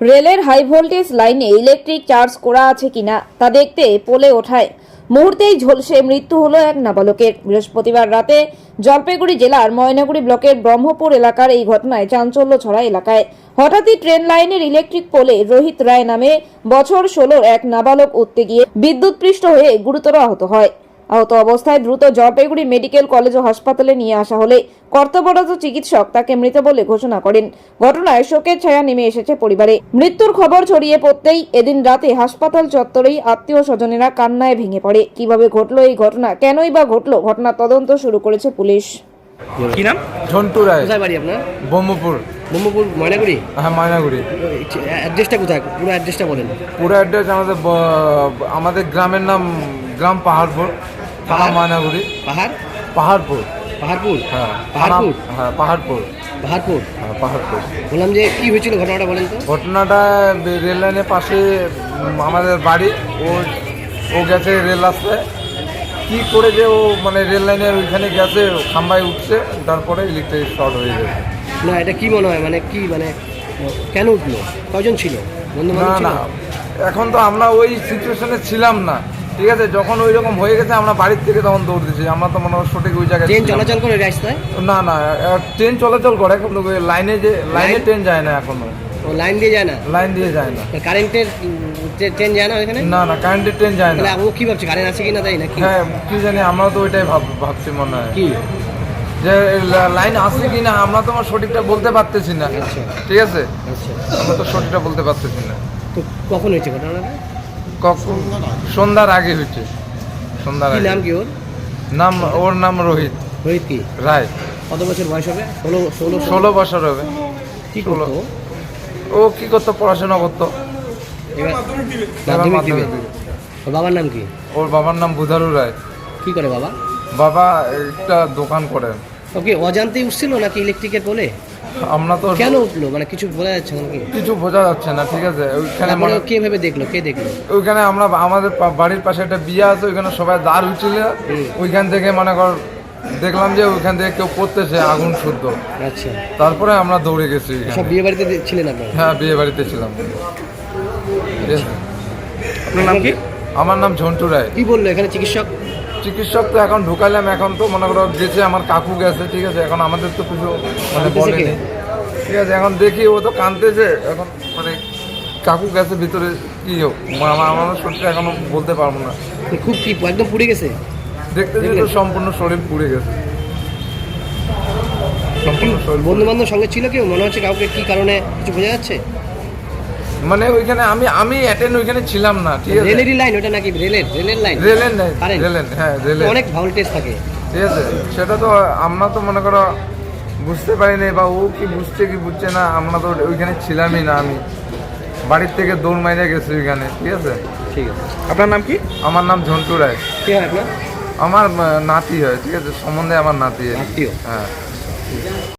রেলের high voltage লাইনে electric charge করা আছে কিনা তা দেখতে পোলে ওঠায়। মুহূর্তেই ঝলসে মৃত্যু হলো এক নাবালকের। বৃহস্পতিবার রাতে জলপাইগুড়ি জেলার ময়নাগুড়ি ব্লকের ব্রহ্মপুর এলাকার এই ঘটনায় চাঞ্চল্য ছড়া এলাকায়। হঠাৎই ট্রেন লাইনের ইলেকট্রিক পোলে রোহিত রায় নামে বছর ষোলোর এক নাবালক উঠতে গিয়ে বিদ্যুৎপৃষ্ট হয়ে গুরুতর আহত হয়। আহত অবস্থায় দ্রুত জলপাইগুড়ি মেডিকেল কলেজ ও হাসপাতালে নিয়ে আসা হলে কর্তব্যরত চিকিৎসক তাকে মৃত বলে ঘোষণা করেন। ঘটনায় শোকের ছায়া নেমে এসেছে পরিবারে। মৃত্যুর খবর ছড়িয়ে পড়তেই এদিন রাতে হাসপাতাল চত্বরেই আত্মীয় স্বজনেরা কান্নায় ভেঙে পড়ে। কীভাবে ঘটলো এই ঘটনা কেনই বা ঘটলো ঘটনা তদন্ত শুরু করেছে পুলিশ। কি নাম? ঝন্টু রায়। কোথায় বাড়ি আপনার? ব্রহ্মপুর। ব্রহ্মপুর ময়নাগুড়ি? হ্যাঁ ময়নাগুড়ি। অ্যাড্রেসটা কোথায়? পুরো অ্যাড্রেসটা বলেন। পুরো অ্যাড্রেস আমাদের আমাদের গ্রামের নাম গ্রাম পাহাড়পুর। থানা? ময়নাগুড়ি পাহাড়? পাহাড়পুর। পাহাড়পুর? হ্যাঁ পাহাড়পুর? হ্যাঁ পাহাড়পুর। পাহাড়পুর? হ্যাঁ পাহাড়পুর। বললাম যে কি হয়েছিল ঘটনাটা বলেন তো? ঘটনাটা রেল লাইনের পাশে আমাদের বাড়ি। ও ও গেছে রেল রাস্তায় কী করে যে ও মানে রেল লাইনের ওইখানে গেছে খাম্বায় উঠছে তারপরে ইলেকট্রিক শর্ট হয়ে গেছে। না এটা কি মনে হয়? মানে কি মানে কেন উঠল? কজন ছিল? বন্ধু না না। এখন তো আমরা ওই সিচুয়েশনে ছিলাম না। ঠিক আছে যখন ওই রকম হয়ে গেছে আমরা বাড়ির থেকে তখন দৌড় দিয়েছি। আমরা তো মনে হয় সঠিক ওই জায়গায় ট্রেন চলাচল করে রাস্তায় না না ট্রেন চলাচল করে ওই লাইনে যে লাইনে ট্রেন যায় না এখনও। ও লাইন দিয়ে যায় না? লাইন দিয়ে যায় না। কারেন্টের ট্রেন যায় না ওইখানে? না না কারেন্টের ট্রেন যায় না। ও কি ভাবছে কারেন্ট আছে কি না তাই নাকি? হ্যাঁ কি জানি আমরা তো ওইটাই ভাব ভাবছি মনে হয়। কি? যে লাইন আসছে কি না আমরা তো আমার সঠিকটা বলতে পারতেছি না। আচ্ছা। ঠিক আছে? আচ্ছা। আমরা তো সঠিকটা বলতে পারতেছি না। তো কখন হয়েছে ঘটনাটা? কখন? সন্ধ্যার আগে হয়েছে। সন্ধ্যার আগে। নাম কি ওর? নাম ওর নাম রোহিত। রোহিত কি? রায়। কত বছর বয়স হবে? ষোলো ষোলো ষোলো বছর হবে। কি করতো? ও? ও কি করতো? পড়াশোনা করতো। এবার এবার মাধ্যমিক দিবে। ওর বাবার নাম কি? ওর বাবার নাম বুধারু রায়। কি করে বাবা? বাবা একটা দোকান করেন ওকে অজান্তেই উঠছিল নাকি ইলেকট্রিকের বলে আমরা তো কেন উঠল? মানে কিছু বোঝা যাচ্ছে না কি কিছু বোঝা যাচ্ছে না ঠিক আছে? ওইখানে মানে কে ভেবে দেখল? কে দেখল? ওইখানে আমরা আমাদের বাড়ির পাশে একটা বিয়ে আছে ওইখানে সবাই দাঁড় উঠছিল ওইখান থেকে মনে কর দেখলাম যে ওইখান থেকে কেউ করতেছে আগুন শুদ্ধ। আচ্ছা। তারপরে আমরা দৌড়ে গেছি সব। বিয়ে বাড়িতে ছিলেন আপনারা হ্যাঁ বিয়ে বাড়িতে ছিলাম। আপনার নাম কি? আমার নাম ঝন্টু রায়। কি বলল? এখানে চিকিৎসক? চিকিৎসক তো এখন ঢুকাইলাম এখন তো মনে করো গেছে আমার কাকু গেছে ঠিক আছে এখন আমাদের তো কিছু মানে বলেনি ঠিক আছে এখন দেখি ও তো কাঁদতেছে এখন মানে কাকু গেছে ভিতরে কি হোক আমার আমার শরীরটা এখনও বলতে পারব না। খুব কি একদম পুড়ে গেছে? দেখতে তো সম্পূর্ণ শরীর পুড়ে গেছে। বন্ধু বান্ধব সঙ্গে ছিল কেউ? মনে হচ্ছে কাউকে কি কারণে কিছু বোঝা যাচ্ছে? মানে ওইখানে আমি আমি অ্যাটেন্ড ওইখানে ছিলাম না ঠিক আছে? রেলেরই লাইন ওটা নাকি রেলের রেলের লাইন রেলের Current? রেলের হ্যাঁ রেলের। অনেক ভোল্টেজ থাকে। ঠিক আছে? সেটা তো আমরা তো মনে করো বুঝতে পারিনি বা ও কি বুঝছে কি বুঝছে না আমরা তো ওইখানে ছিলামই না আমি। বাড়ির থেকে দৌড় মাইরে গেছি ওইখানে ঠিক আছে? ঠিক আছে। আপনার নাম কি? আমার নাম ঝন্টু রায়। কে হয় আপনার? আমার নাতি হয় ঠিক আছে? সম্বন্ধে আমার নাতি হয়। হ্যাঁ।